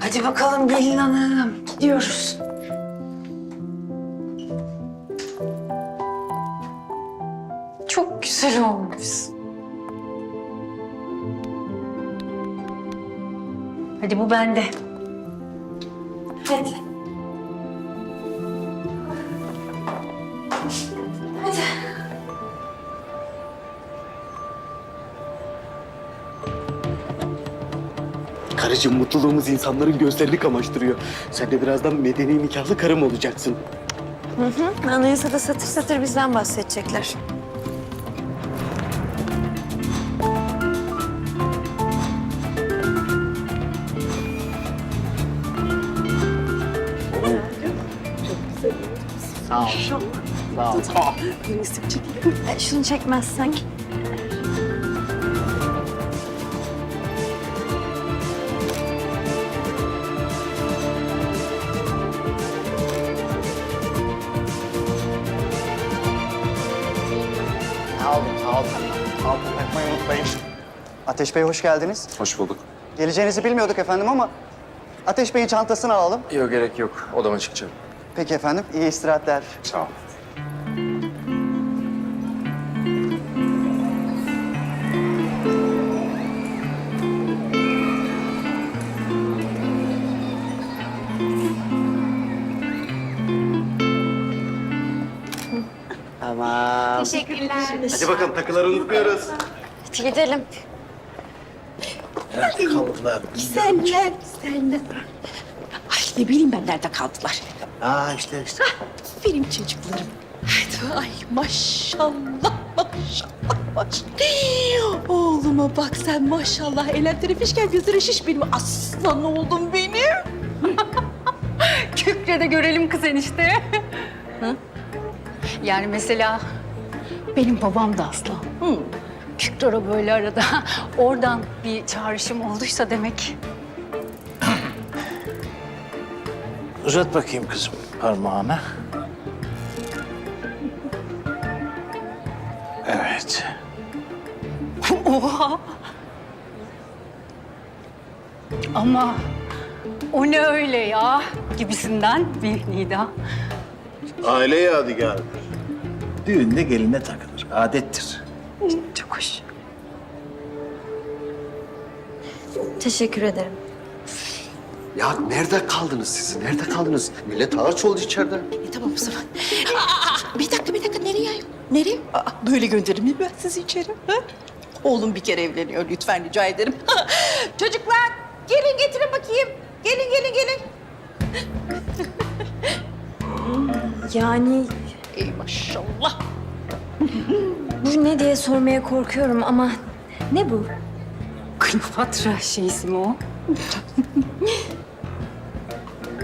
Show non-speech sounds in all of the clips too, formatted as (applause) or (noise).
Hadi bakalım gelin hanım. Gidiyoruz. Hadi bu bende. Hadi. Hadi. Karıcığım mutluluğumuz insanların gözlerini kamaştırıyor. Sen de birazdan medeni nikahlı karım olacaksın. Anayasada satır satır bizden bahsedecekler. Sağ ol. E, şunu çekmezsen. Sağ olun, sağ olun. Altın takmayı unutmayın. Ateş Bey hoş geldiniz. Hoş bulduk. Geleceğinizi bilmiyorduk efendim ama Ateş Bey'in çantasını alalım. Yok gerek yok. Odama çıkacağım. Peki efendim, iyi istirahatler. Sağ ol. Tamam. Teşekkürler. Hadi bakalım takıları unutmuyoruz. Hadi gidelim. Kaldılar. Senler, senler. Ay ne bileyim ben nerede kaldılar. Aa işte işte. Benim çocuklarım. Hadi ay maşallah maşallah maşallah. Oğluma bak sen maşallah. Eller terefişken gözleri şiş benim aslan oğlum benim. (laughs) Kükre de görelim kız enişte. Hı? Yani mesela benim babam da aslan. Hı. Kükrara böyle arada (laughs) oradan bir çağrışım olduysa demek. Uzat bakayım kızım parmağını. Evet. (laughs) Oha! Ama o ne öyle ya gibisinden bir nida. Aile yadigarıdır. Düğünde geline takılır. Adettir. Çok hoş. Teşekkür ederim. Ya nerede kaldınız siz? Nerede kaldınız? Millet ağaç oldu içeride. E, tamam o zaman. Aa, bir dakika bir dakika nereye? Nereye? Aa, böyle gönderirim mi ben sizi içeri? Ha? Oğlum bir kere evleniyor lütfen rica ederim. (laughs) Çocuklar gelin getirin bakayım. Gelin gelin gelin. Yani Ey maşallah. bu ne diye sormaya korkuyorum ama ne bu? Kleopatra şeysi mi o? (laughs)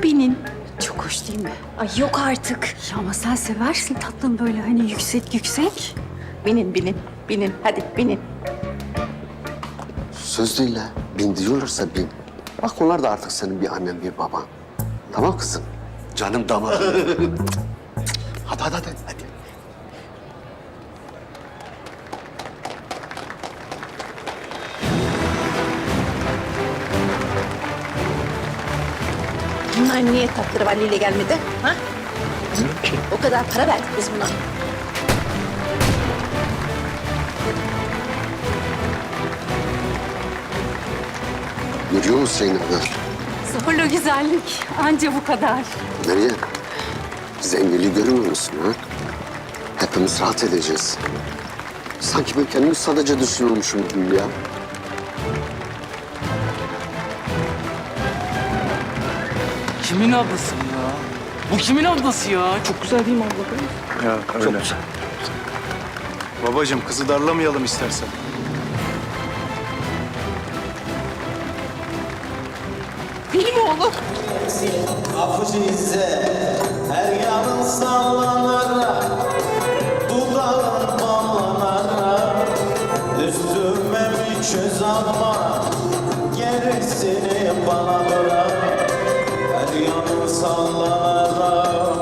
Benim çok hoş değil mi? Ay yok artık. Ya ama sen seversin tatlım böyle hani yüksek yüksek. Binin binin binin hadi binin. Söz değil ha. Bin diyorlarsa bin. Bak onlar da artık senin bir annen bir baban. Tamam kızım. Canım damarım. (laughs) hadi hadi hadi. hadi. Bunlar niye tatları valiyle gelmedi? Ha? O kadar para verdik biz buna. Görüyor musun Zeynep'ler? Zorlu güzellik anca bu kadar. Meryem, zenginliği görmüyor musun ha? Hepimiz rahat edeceğiz. Sanki ben kendimi sadece düşünüyormuşum gibi ya. Kimin ablası bu ya? Bu kimin ablası ya? Çok güzel değil mi abla? Ya öyle. Babacığım kızı darlamayalım istersen. Benim oğlum. Afize her yanın sallanır Dudağın ballanır Üstüme bir çöz alma Gerisini bana bırak Her yanım sallanarak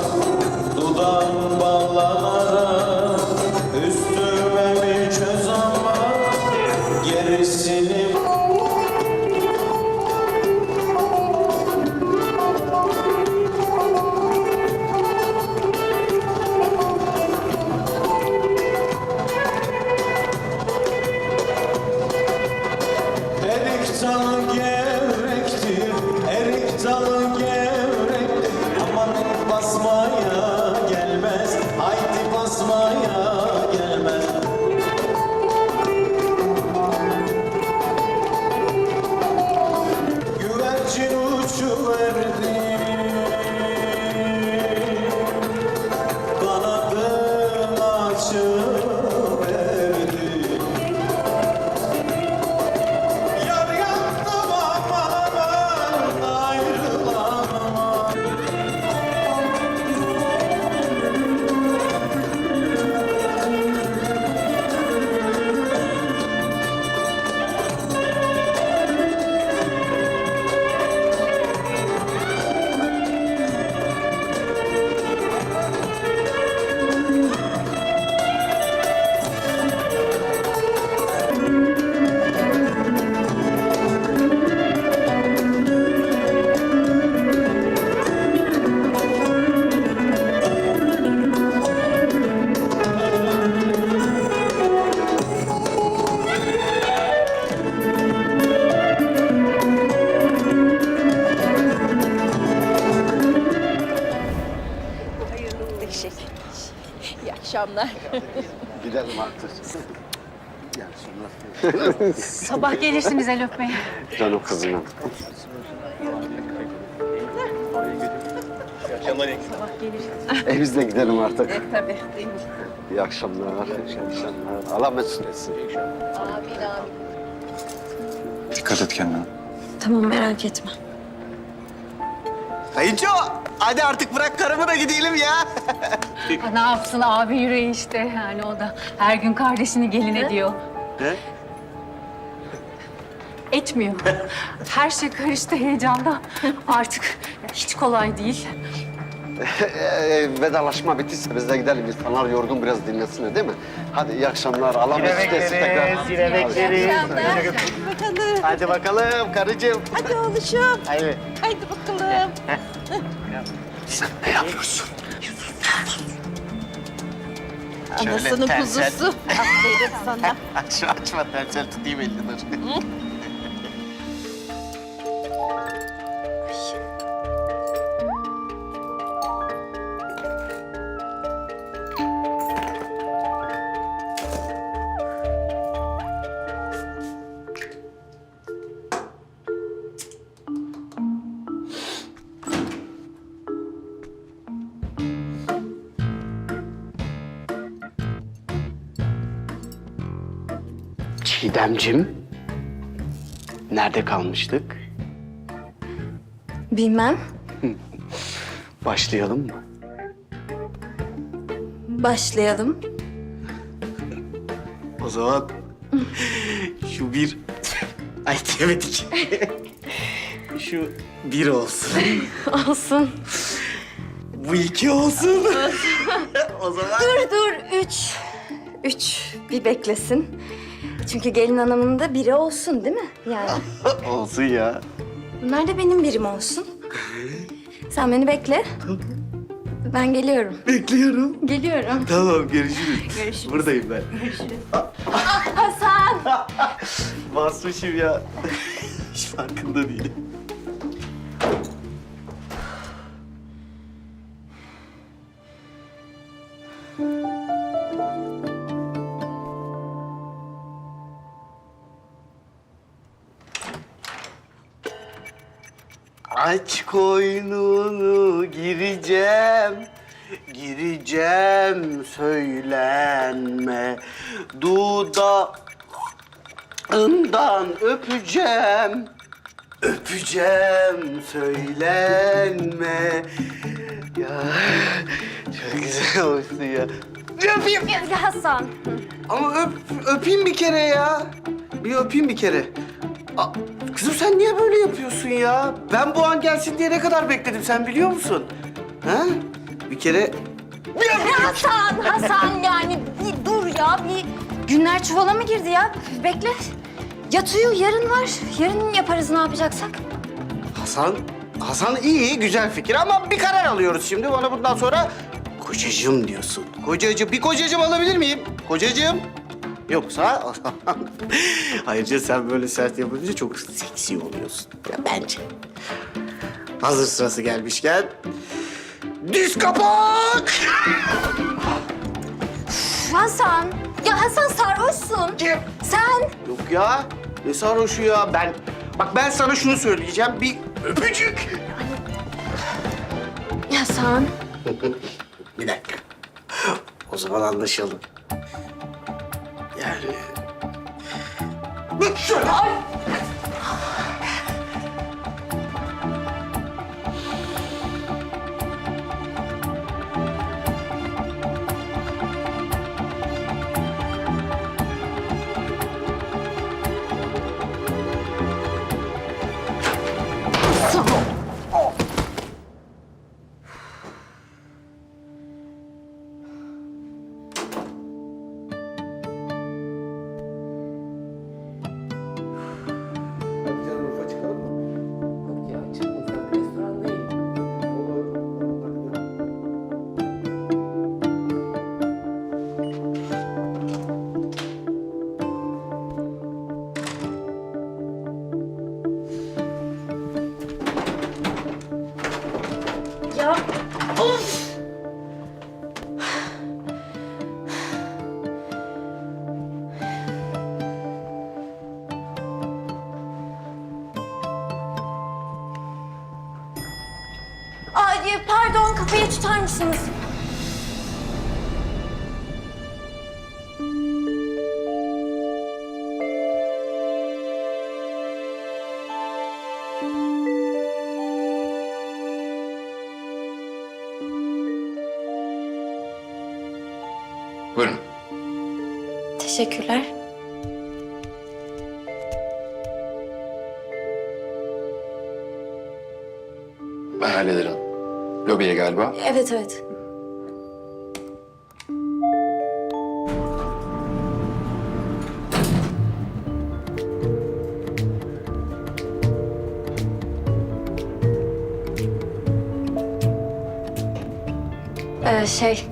akşamlar. (laughs) Gidelim artık. Gel şunlar. (laughs) Sabah gelirsiniz el öpmeye. Canım kızım. E biz de gidelim artık. E, tabii. İyi akşamlar. İyi akşamlar. Allah mesut etsin. Amin amin. Dikkat et kendine. Tamam merak etme. Kayınço hadi artık bırak karımı da gidelim ya. Ha, ne yapsın abi yüreği işte yani o da her gün kardeşini gelin ediyor. Ne? Etmiyor. Her şey karıştı heyecanda. Artık hiç kolay değil. Ee, vedalaşma bittiyse biz de gidelim. İnsanlar yorgun biraz dinlensin değil mi? Hadi iyi akşamlar. Allah mesut etsin tekrar. yine bekleriz. Bakalım. Hadi bakalım karıcığım. Hadi oğluşum. Haydi. Haydi bakalım. Ne yapıyorsun? Anasının tersel. kuzusu. Aferin sana. (laughs) Aç, açma tersel tutayım elini dur. Çiğdemcim. Nerede kalmıştık? Bilmem. Başlayalım mı? Başlayalım. O zaman şu bir... Ay diyemedik. şu bir olsun. Olsun. Bu iki olsun. o zaman... Dur dur. Üç. Üç. Bir beklesin. Çünkü gelin hanımın da biri olsun değil mi? Yani. (laughs) olsun ya. Bunlar da benim birim olsun. Sen beni bekle. Ben geliyorum. Bekliyorum. Geliyorum. Tamam görüşürüz. Görüşürüz. Buradayım ben. Hasan! (laughs) Basmışım ya. (laughs) Hiç farkında değilim. Aç koynunu gireceğim, gireceğim söylenme. Dudağından öpeceğim, öpeceğim söylenme. Ya çok güzel olmuşsun ya. Öpeyim. Hasan. Ama öp, öpeyim bir kere ya. Bir öpeyim bir kere. Aa, kızım sen niye böyle yapıyorsun ya? Ben bu an gelsin diye ne kadar bekledim sen biliyor musun? Ha? Bir kere... Hasan, Hasan yani bir dur ya. Bir günler çuvala mı girdi ya? Bekle. Yatıyor, yarın var. Yarın yaparız ne yapacaksak. Hasan, Hasan iyi, güzel fikir ama bir karar alıyoruz şimdi. Bana bundan sonra kocacığım diyorsun. Kocacığım, bir kocacığım alabilir miyim? Kocacığım. Yoksa... (laughs) Ayrıca sen böyle sert yapınca çok seksi oluyorsun. Ya bence. Hazır sırası gelmişken... Düz kapak! Hasan. Ya Hasan sarhoşsun. Kim? Sen. Yok ya. Ne sarhoşu ya? Ben... Bak ben sana şunu söyleyeceğim. Bir öpücük. Hasan. (laughs) Bir dakika. O zaman anlaşalım. Yani... Şöyle. Hadi mısınız? Buyurun. Teşekkürler. Lobiye galiba. Evet evet. Ee, şey,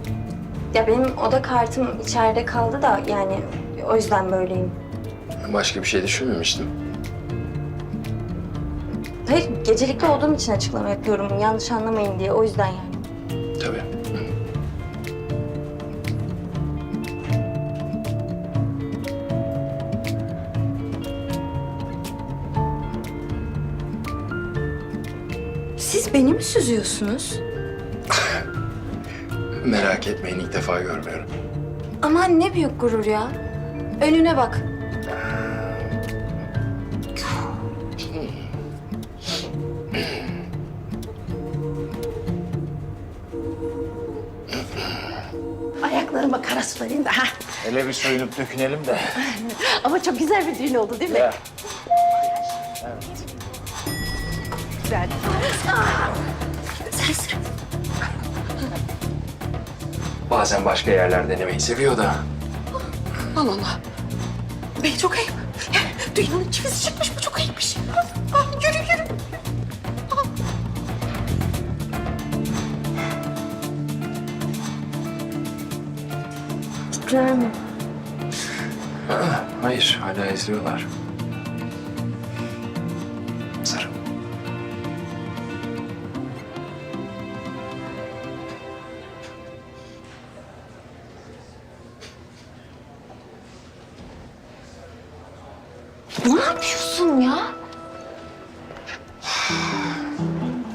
ya benim oda kartım içeride kaldı da yani o yüzden böyleyim. Başka bir şey düşünmemiştim. Hayır, gecelikli olduğum için açıklama yapıyorum. Yanlış anlamayın diye. O yüzden yani. Tabii. Siz beni mi süzüyorsunuz? (laughs) Merak etmeyin ilk defa görmüyorum. Aman ne büyük gurur ya. Önüne bak. Sulayayım da. Ha. Hele bir soyunup dökünelim de. Ama çok güzel bir düğün oldu değil mi? Ya. Güzel. Sen. Bazen başka yerler denemeyi seviyor da. Allah Allah. Bey çok ayıp. Dünyanın çivisi çıkmış bu çok ayıpmış. Ah, yürü yürü. Tikrar (clears throat) mı? Hayır hala izliyorlar. Sarı. Ne yapıyorsun ya?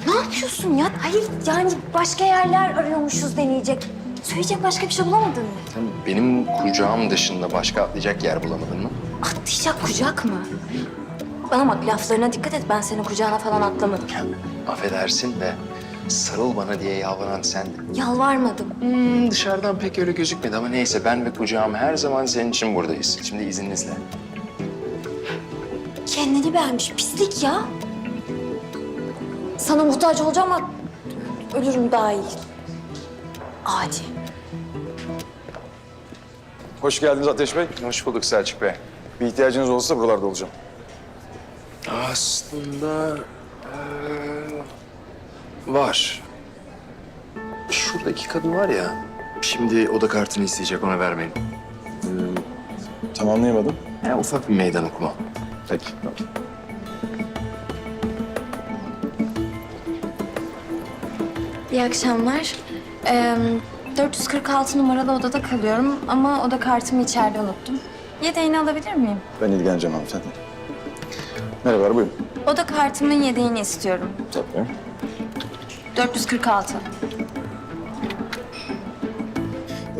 Ne yapıyorsun ya? Hayır yani başka yerler arıyormuşuz deneyecek. Söyleyecek başka bir şey bulamadın mı? Sen benim kucağım dışında başka atlayacak yer bulamadın mı? Atlayacak kucak mı? Bana bak laflarına dikkat et. Ben senin kucağına falan atlamadım. Affedersin de Sarıl bana diye yalvaran sendin. Yalvarmadım. Hmm, dışarıdan pek öyle gözükmedi ama neyse ben ve kucağım her zaman senin için buradayız. Şimdi izninizle. Kendini beğenmiş pislik ya. Sana muhtaç olacağım ama ölürüm daha iyi. Adi. Hoş geldiniz Ateş Bey. Hoş bulduk Selçuk Bey. Bir ihtiyacınız olursa buralarda olacağım. Aslında eee, var. Şuradaki kadın var ya. Şimdi oda kartını isteyecek ona vermeyin. Tamamlayamadım. Ya ufak bir meydan okuma. Peki. İyi akşamlar. Ee, 446 numaralı odada kalıyorum ama oda kartımı içeride unuttum. Yedeğini alabilir miyim? Ben ilgileneceğim hanımefendi. Merhabalar, buyurun. Oda kartımın yedeğini istiyorum. Tabii. 446.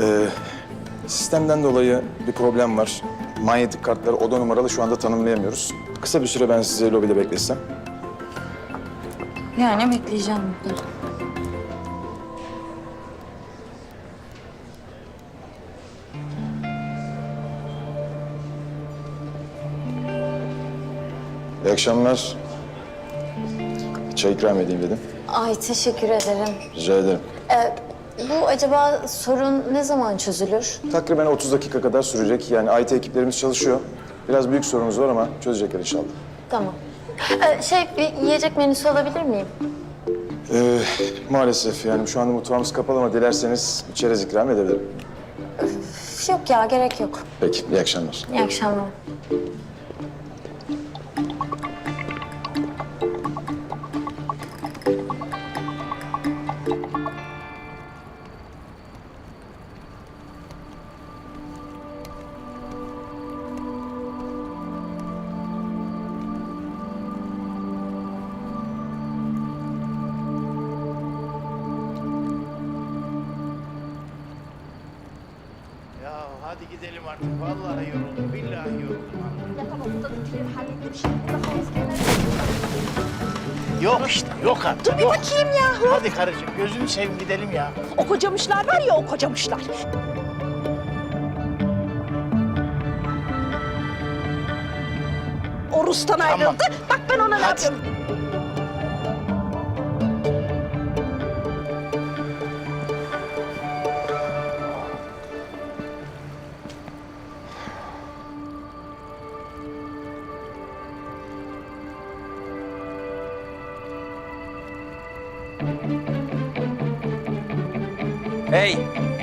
Ee, sistemden dolayı bir problem var. Manyetik kartları oda numaralı şu anda tanımlayamıyoruz. Kısa bir süre ben sizi lobide beklesem. Yani bekleyeceğim burada. Akşamlar. Çay ikram edeyim dedim. Ay teşekkür ederim. Rica ederim. Ee, bu acaba sorun ne zaman çözülür? Takriben 30 dakika kadar sürecek. Yani IT ekiplerimiz çalışıyor. Biraz büyük sorunumuz var ama çözecekler inşallah. Tamam. Ee, şey bir yiyecek menüsü alabilir miyim? Ee, maalesef yani şu anda mutfağımız kapalı ama dilerseniz bir çerez ikram edebilirim. Yok ya gerek yok. Peki, iyi akşamlar. İyi akşamlar. Hadi gidelim artık. Vallahi yoruldum. Billahi yoruldum. Yok işte, yok artık. Dur bir bakayım ya. Hadi karıcığım, gözünü seveyim gidelim ya. O kocamışlar var ya o kocamışlar. O Rus'tan ayrıldı. Bak ben ona ne Hadi. yapıyorum. Hey!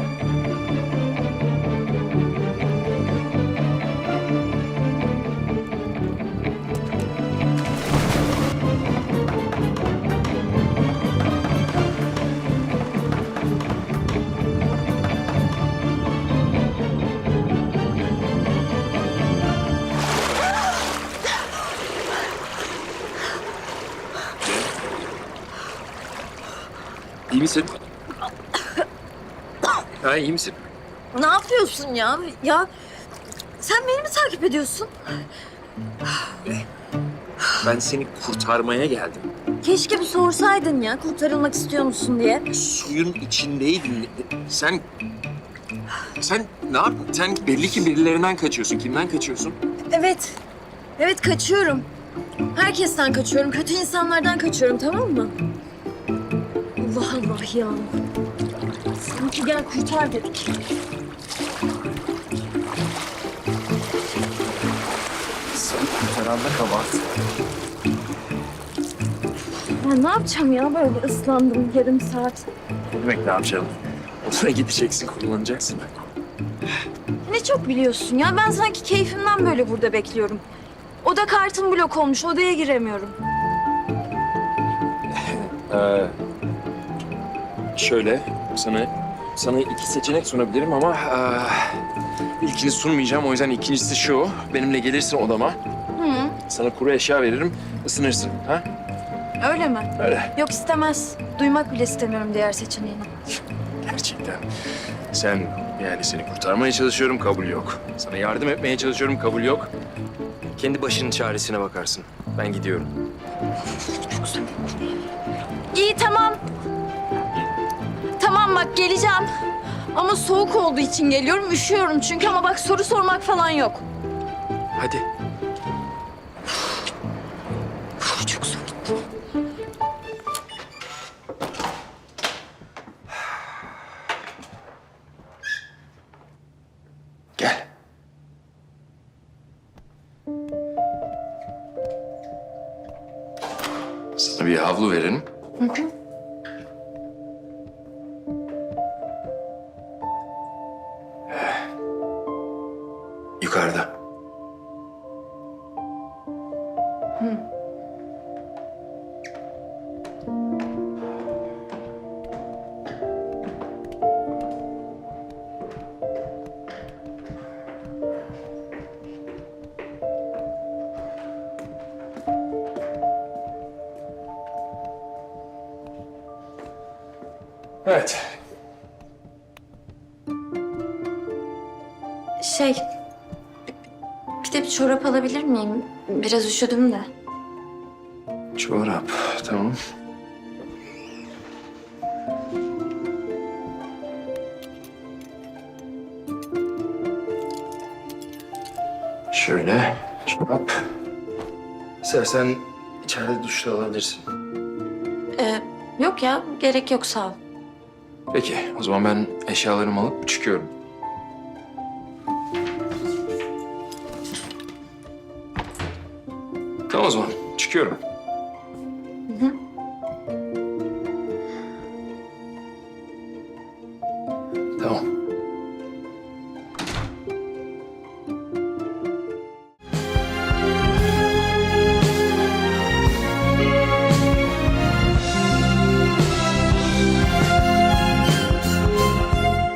Ha iyi misin? Ne yapıyorsun ya? Ya sen beni mi takip ediyorsun? Ben seni kurtarmaya geldim. Keşke bir sorsaydın ya kurtarılmak istiyor musun diye. Suyun içindeydin. Sen... Sen ne yaptın? Sen belli ki birilerinden kaçıyorsun. Kimden kaçıyorsun? Evet. Evet kaçıyorum. Herkesten kaçıyorum. Kötü insanlardan kaçıyorum tamam mı? Allah Allah ya. Sanki gel kurtar dedik. Herhalde kabahat. Ya ne yapacağım ya böyle ıslandım yarım saat. Ne demek ne yapacağım? Odana gideceksin, kullanacaksın. Ne çok biliyorsun ya. Ben sanki keyfimden böyle burada bekliyorum. Oda kartım blok olmuş. Odaya giremiyorum. Ee, şöyle, sana sana iki seçenek sunabilirim ama ee, ilkini sunmayacağım. O yüzden ikincisi şu. Benimle gelirsin odama. Hı, Sana kuru eşya veririm, ısınırsın. Ha? öyle mi? Öyle. Yok istemez. Duymak bile istemiyorum diğer seçeneğini. (laughs) Gerçekten. Sen yani seni kurtarmaya çalışıyorum, kabul yok. Sana yardım etmeye çalışıyorum, kabul yok. Kendi başının çaresine bakarsın. Ben gidiyorum. İyi tamam. Bak geleceğim. Ama soğuk olduğu için geliyorum. Üşüyorum çünkü ama bak soru sormak falan yok. Hadi. Çorap alabilir miyim? Biraz üşüdüm de. Çorap. Tamam. Şöyle çorap. İstersen içeride duşta alabilirsin. Ee, yok ya, gerek yok sağ ol. Peki, o zaman ben eşyalarımı alıp çıkıyorum. Çıkıyorum.